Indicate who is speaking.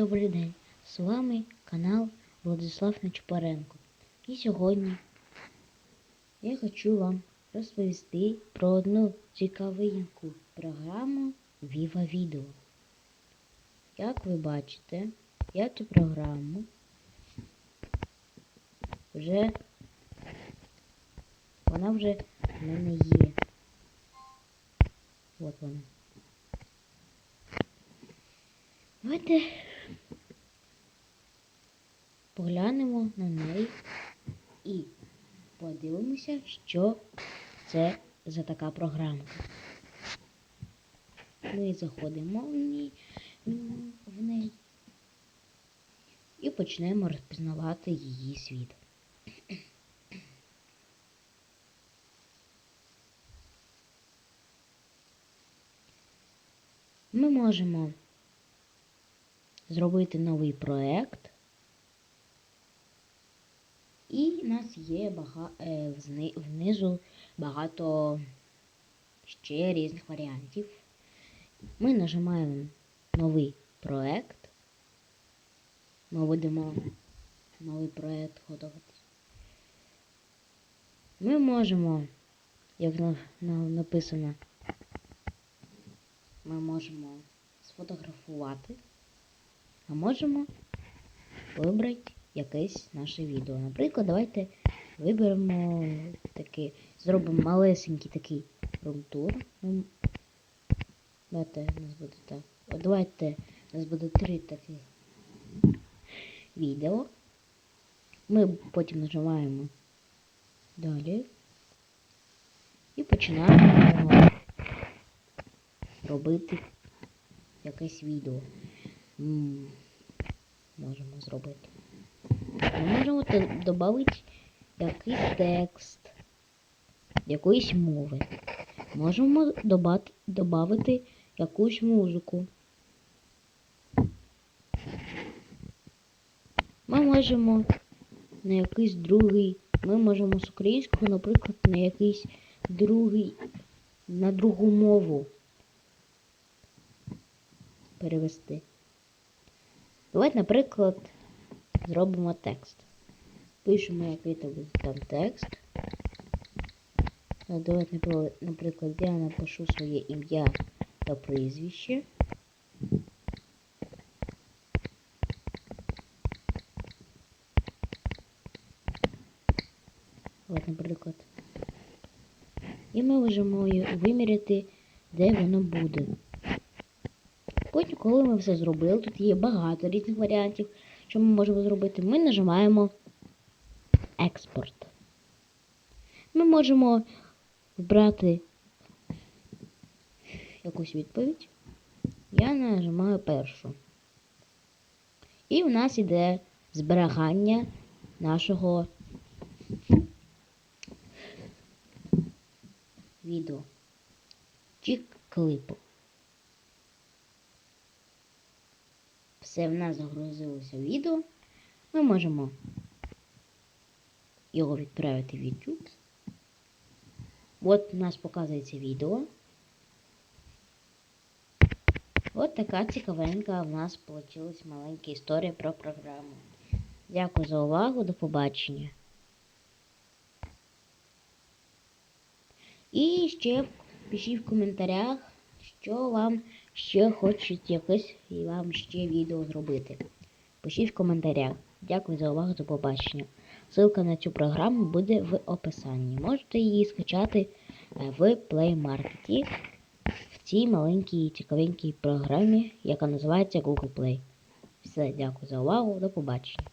Speaker 1: добрий день! З вами канал Владислав Нечупаренко. І сьогодні я хочу вам розповісти про одну цікавинку програму Viva Video. Як ви бачите, я цю програму вже вона вже в мене є. От вона. Давайте поглянемо на неї і подивимося, що це за така програмка. Ми заходимо в неї, в неї і почнемо розпізнавати її світ. Ми можемо зробити новий проект. І в нас є бага... е, внизу багато ще різних варіантів. Ми нажимаємо новий проект. Ми будемо новий проект готувати. Ми можемо, як на... На... написано, ми можемо сфотографувати. А можемо вибрати якесь наше відео. Наприклад, давайте виберемо таке, зробимо малесенький такий румтур. Давайте у нас буде так. Давайте у нас буде три такі відео. Ми потім нажимаємо далі і починаємо робити якесь відео можемо зробити. Можемо додати якийсь текст якоїсь мови. Можемо додати якусь музику. Ми можемо на якийсь другий. Ми можемо з українського, наприклад, на якийсь другий, на другу мову перевести. Давайте, наприклад, зробимо текст. Пишемо, який то буде там текст. Давайте, наприклад, я напишу своє ім'я та прізвище. От, наприклад. І ми можемо виміряти, де воно буде. Потім, коли ми все зробили, тут є багато різних варіантів, що ми можемо зробити, ми нажимаємо експорт. Ми можемо вибрати якусь відповідь. Я нажимаю першу. І в нас іде зберігання нашого відео чи клипу. Все в нас загрузилося відео, ми можемо його відправити в YouTube. От у нас показується відео. От така цікавенька в нас вийшла маленька історія про програму. Дякую за увагу, до побачення. І ще пишіть в коментарях, що вам ще хочуть якесь вам ще відео зробити. Пишіть в коментарях. Дякую за увагу, до побачення. Ссылка на цю програму буде в описанні. Можете її скачати е, в Play Market в цій маленькій цікавенькій програмі, яка називається Google Play. Все, дякую за увагу, до побачення.